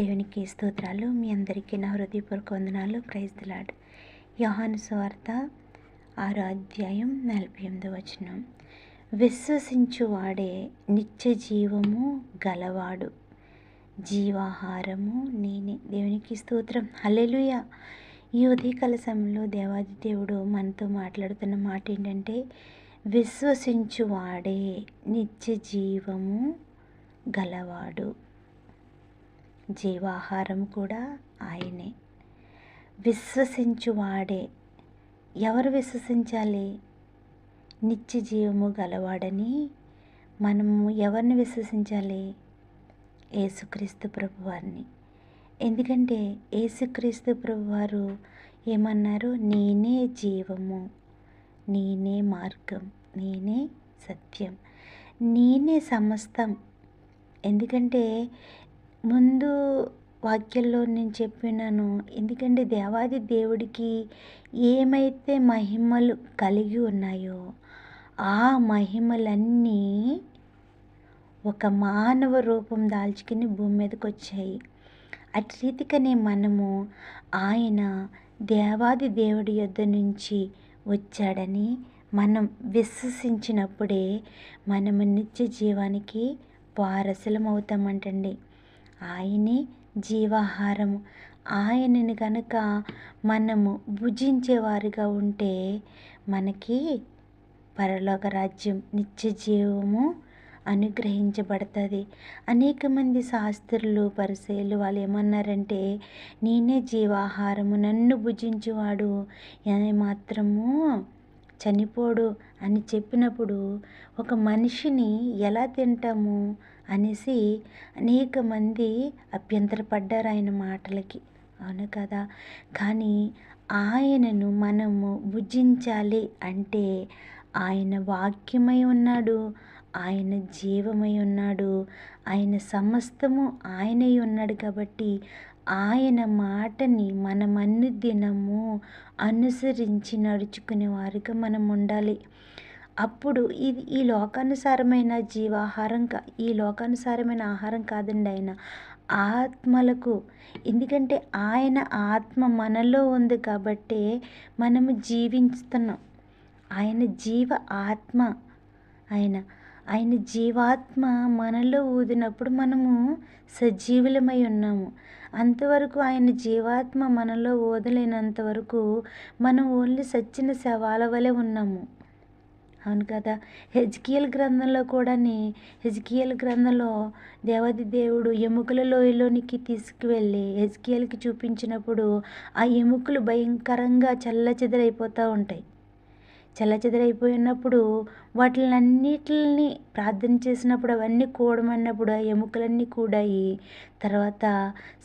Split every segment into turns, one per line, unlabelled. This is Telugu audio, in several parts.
దేవునికి స్తోత్రాలు. మీ అందరికీ నా హృదయపూర్వక వందనాలు. ప్రైజ్ దిలాడ్ యోహాను సువార్త ఆరో అధ్యాయం నలభై ఎనిమిది వచనం. విశ్వసించు వాడే నిత్య జీవము గలవాడు. జీవాహారము నేనే. దేవునికి స్తోత్రం. హలెలుయ ఈ ఉదయకాల సమయంలో దేవాది దేవుడు మనతో మాట్లాడుతున్న మాట ఏంటంటే విశ్వసించు వాడే నిత్య జీవము గలవాడు. జీవాహారం కూడా ఆయనే. విశ్వసించువాడే. ఎవరు విశ్వసించాలి? నిత్య జీవము గలవాడని మనము ఎవరిని విశ్వసించాలి? యేసుక్రీస్తు ప్రభువారిని. ఎందుకంటే యేసుక్రీస్తు ప్రభువారు ఏమన్నారు? నేనే జీవము నేనే మార్గం నేనే సత్యం నేనే సమస్తం. ఎందుకంటే ముందు వాక్యంలో నేను చెప్పినాను ఎందుకంటే దేవాది దేవుడికి ఏమైతే మహిమలు కలిగి ఉన్నాయో ఆ మహిమలన్నీ ఒక మానవ రూపం దాల్చుకుని భూమి మీదకి వచ్చాయి. అటు రీతికనే మనము ఆయన దేవాది దేవుడి యొద్ద నుంచి వచ్చాడని మనం విశ్వసించినప్పుడే మనము నిత్య జీవానికి వారసులం అవుతామంటండి ఆయనే జీవాహారము. ఆయనని కనుక మనము భుజించేవారిగా ఉంటే మనకి పరలోక రాజ్యం నిత్య జీవము అనుగ్రహించబడుతుంది. అనేక మంది శాస్త్రులు పరిశీలు వాళ్ళు ఏమన్నారంటే నేనే జీవాహారము నన్ను భుజించువాడు మాత్రము చనిపోడు అని చెప్పినప్పుడు ఒక మనిషిని ఎలా తింటాము? అనేసి అనేక మంది అభ్యంతరపడ్డారు ఆయన మాటలకి. అవును కదా? కానీ ఆయనను మనము భుజించాలి అంటే ఆయన వాక్యమై ఉన్నాడు ఆయన జీవమై ఉన్నాడు ఆయన సమస్తము ఆయనై ఉన్నాడు కాబట్టి ఆయన మాటని మనమన్ని దినము అనుసరించి నడుచుకునే వారిగా మనం ఉండాలి. అప్పుడు ఇది ఈ లోకానుసారమైన జీవాహారం కా ఈ లోకానుసారమైన ఆహారం కాదండి ఆయన. ఆత్మలకు ఎందుకంటే ఆయన ఆత్మ మనలో ఉంది కాబట్టి మనము జీవిస్తున్నాం ఆయన జీవ ఆత్మ ఆయన. ఆయన జీవాత్మ మనలో ఊదినప్పుడు మనము సజీవులమై ఉన్నాము. అంతవరకు ఆయన జీవాత్మ మనలో ఊదలేనంత వరకు మనం ఓన్లీ సచ్చిన శవాల వలె ఉన్నాము. అవును కదా. హెజ్కియల్ గ్రంథంలో కూడాని హెజ్కియల్ గ్రంథంలో దేవాది దేవుడు ఎముకల లోయలోనికి తీసుకువెళ్ళి హెజ్కియల్కి చూపించినప్పుడు ఆ ఎముకలు భయంకరంగా చల్లచెదరైపోతూ ఉంటాయి. చల్లచెదరైపోయినప్పుడు వాటిలన్నిటిని ప్రార్థన చేసినప్పుడు అవన్నీ కూడమన్నప్పుడు ఆ ఎముకలన్నీ కూడాయి. తర్వాత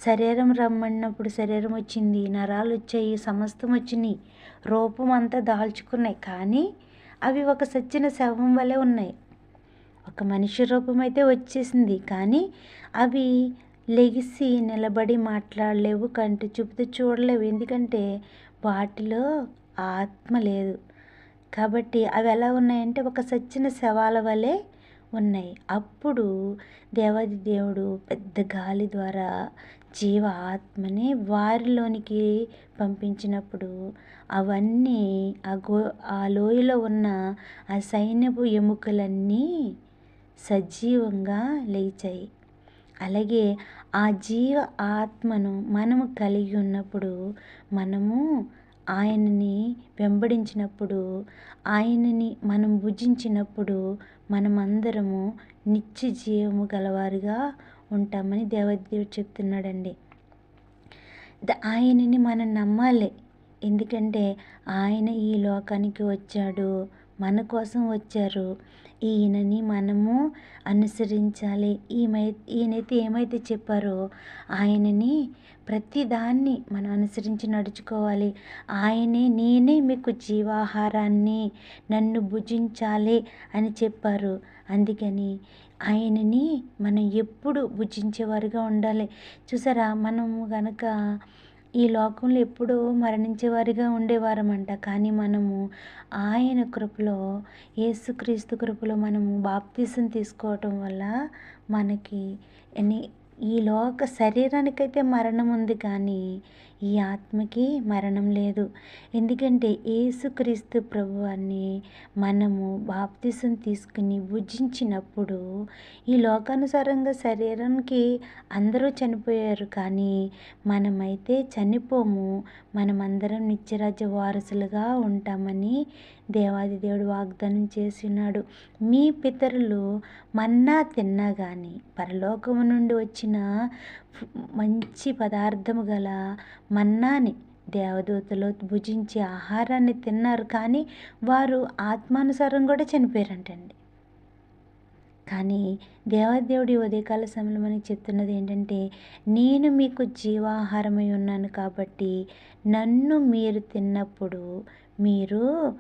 శరీరం రమ్మన్నప్పుడు శరీరం వచ్చింది నరాలు వచ్చాయి సమస్తం వచ్చినాయి రూపం అంతా దాల్చుకున్నాయి. కానీ అవి ఒక సచ్చిన శవం వలె ఉన్నాయి. ఒక మనిషి రూపం అయితే వచ్చేసింది. కానీ అవి లెగిసి నిలబడి మాట్లాడలేవు కంటి చూపుతూ చూడలేవు. ఎందుకంటే వాటిలో ఆత్మ లేదు. కాబట్టి అవి ఎలా ఉన్నాయంటే ఒక సచ్చిన శవాల వలె ఉన్నాయి. అప్పుడు దేవాది దేవుడు పెద్ద గాలి ద్వారా జీవ ఆత్మని వారిలోనికి పంపించినప్పుడు అవన్నీ ఆ గో ఆ లోయలో ఉన్న ఆ సైన్యపు ఎముకలన్నీ సజీవంగా లేచాయి. అలాగే ఆ జీవ ఆత్మను మనము కలిగి ఉన్నప్పుడు మనము ఆయనని వెంబడించినప్పుడు ఆయనని మనం భుజించినప్పుడు మనమందరము నిత్య జీవము గలవారుగా ఉంటామని దేవదేవుడు చెప్తున్నాడండి. ఆయనని మనం నమ్మాలి. ఎందుకంటే ఆయన ఈ లోకానికి వచ్చాడు మన కోసం వచ్చారు. ఈయనని మనము అనుసరించాలి. ఈమె ఈయనైతే ఏమైతే చెప్పారో ఆయనని ప్రతిదాన్ని మనం అనుసరించి నడుచుకోవాలి. ఆయనే నేనే మీకు జీవాహారాన్ని నన్ను భుజించాలి అని చెప్పారు. అందుకని ఆయనని మనం ఎప్పుడు భుజించేవారుగా ఉండాలి. చూసారా? మనము కనుక ఈ లోకంలో ఎప్పుడూ మరణించేవారిగా ఉండేవారమంట. కానీ మనము ఆయన కృపలో ఏసుక్రీస్తు కృపలో మనము బాప్తీసం తీసుకోవటం వల్ల మనకి ఎన్ని ఈ లోక శరీరానికైతే మరణం ఉంది కానీ ఈ ఆత్మకి మరణం లేదు. ఎందుకంటే యేసుక్రీస్తు ప్రభువాన్ని మనము బాప్తిసం తీసుకుని భుజించినప్పుడు ఈ లోకానుసారంగా శరీరానికి అందరూ చనిపోయారు కానీ మనమైతే చనిపోము. మనమందరం నిత్యరాజ్య వారసులుగా ఉంటామని దేవాది దేవుడు వాగ్దానం చేసినాడు. మీ పితరులు మన్నా తిన్నా కానీ పరలోకము నుండి వచ్చిన మంచి పదార్థము గల మన్నాని దేవదూతలు భుజించి ఆహారాన్ని తిన్నారు. కానీ వారు ఆత్మానుసారం కూడా చనిపోయారంటండి. కానీ దేవదేవుడి ఉదయకాల సమయంలో మనకి చెప్తున్నది ఏంటంటే నేను మీకు జీవాహారమై ఉన్నాను కాబట్టి నన్ను మీరు తిన్నప్పుడు మీరు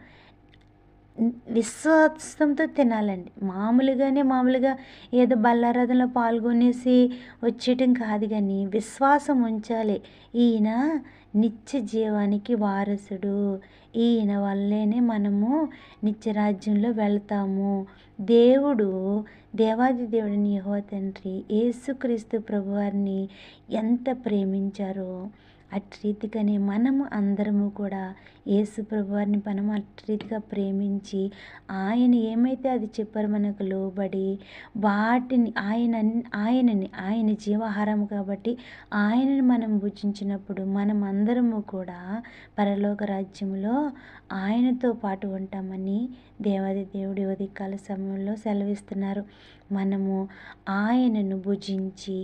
విశ్వాసంతో తినాలండి. మామూలుగానే మామూలుగా ఏదో బల్లారాధనలో పాల్గొనేసి వచ్చేయటం కాదు కానీ విశ్వాసం ఉంచాలి. ఈయన నిత్య జీవానికి వారసుడు. ఈయన వల్లేనే మనము నిత్యరాజ్యంలో వెళ్తాము. దేవుడు దేవాది దేవుడిని యహో తండ్రి యేసుక్రీస్తు ప్రభువారిని ఎంత ప్రేమించారో అట్టి రీతిగానే మనము అందరము కూడా యేసు ప్రభువారిని మనం అట్టి రీతిగా ప్రేమించి ఆయన ఏమైతే అది చెప్పారో మనకు లోబడి వాటిని ఆయన ఆయనని ఆయన జీవాహారం కాబట్టి ఆయనని మనం భుజించినప్పుడు మనం అందరము కూడా పరలోక రాజ్యంలో ఆయనతో పాటు ఉంటామని దేవాది దేవుడి ఉదయకాల సమయంలో సెలవిస్తున్నారు. మనము ఆయనను భుజించి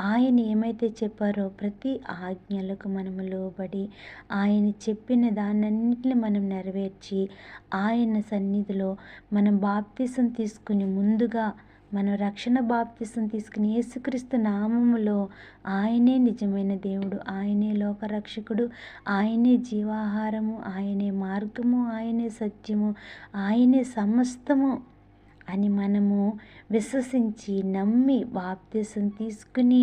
ఆయన ఏమైతే చెప్పారో ప్రతి ఆజ్ఞలకు మనము లోబడి ఆయన చెప్పిన దానన్నింటిని మనం నెరవేర్చి ఆయన సన్నిధిలో మనం బాప్తీసం తీసుకుని ముందుగా మనం రక్షణ బాప్తిసం తీసుకుని యేసుక్రీస్తు నామములో ఆయనే నిజమైన దేవుడు ఆయనే లోకరక్షకుడు ఆయనే జీవాహారము ఆయనే మార్గము ఆయనే సత్యము ఆయనే సమస్తము అని మనము విశ్వసించి నమ్మి బాప్తీసం తీసుకుని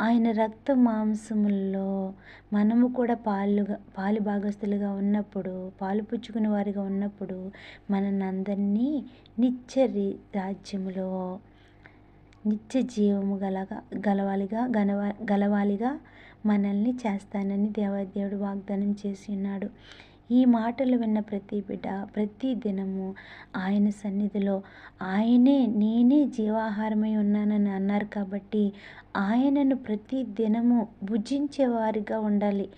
ఆయన రక్త మాంసముల్లో మనము కూడా పాలుగా పాలు భాగస్తులుగా ఉన్నప్పుడు పాలు పుచ్చుకునే వారిగా ఉన్నప్పుడు మనందరినీ నిత్య రాజ్యములో నిత్య జీవము గలగా గలవాలిగా గనవ గలవాలిగా మనల్ని చేస్తానని దేవాదేవుడు వాగ్దానం చేసి ఉన్నాడు. ఈ మాటలు విన్న ప్రతి బిడ్డ ప్రతి దినము ఆయన సన్నిధిలో ఆయనే నేనే జీవాహారమై ఉన్నానని అన్నారు కాబట్టి ఆయనను ప్రతి దినము భుజించేవారిగా ఉండాలి.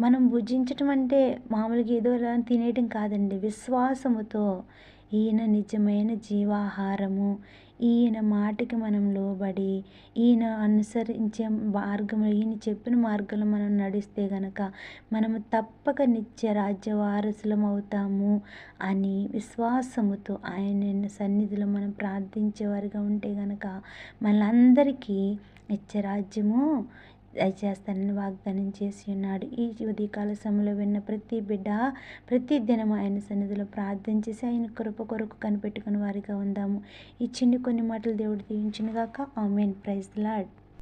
మనం భుజించటం అంటే మామూలుగా ఏదో తినేయడం కాదండి. విశ్వాసముతో ఈయన నిజమైన జీవాహారము ఈయన మాటకి మనం లోబడి ఈయన అనుసరించే మార్గంలో ఈయన చెప్పిన మార్గంలో మనం నడిస్తే గనక మనము తప్పక నిత్య రాజ్య వారసులం అవుతాము అని విశ్వాసముతో ఆయన సన్నిధిలో మనం ప్రార్థించేవారిగా ఉంటే గనక మనందరికీ నిత్య రాజ్యము దయచేస్తానని వాగ్దానం చేసి ఉన్నాడు. ఈ ఉదయకాల సమయంలో విన్న ప్రతి బిడ్డ ప్రతి దినం ఆయన సన్నిధిలో ప్రార్థన చేసి ఆయన కృప కొరకు కనిపెట్టుకుని వారిగా ఉందాము. ఈ చిన్ని కొన్ని మాటలు దేవుడు దీవించినగాక. ఆమెన్. Praise lord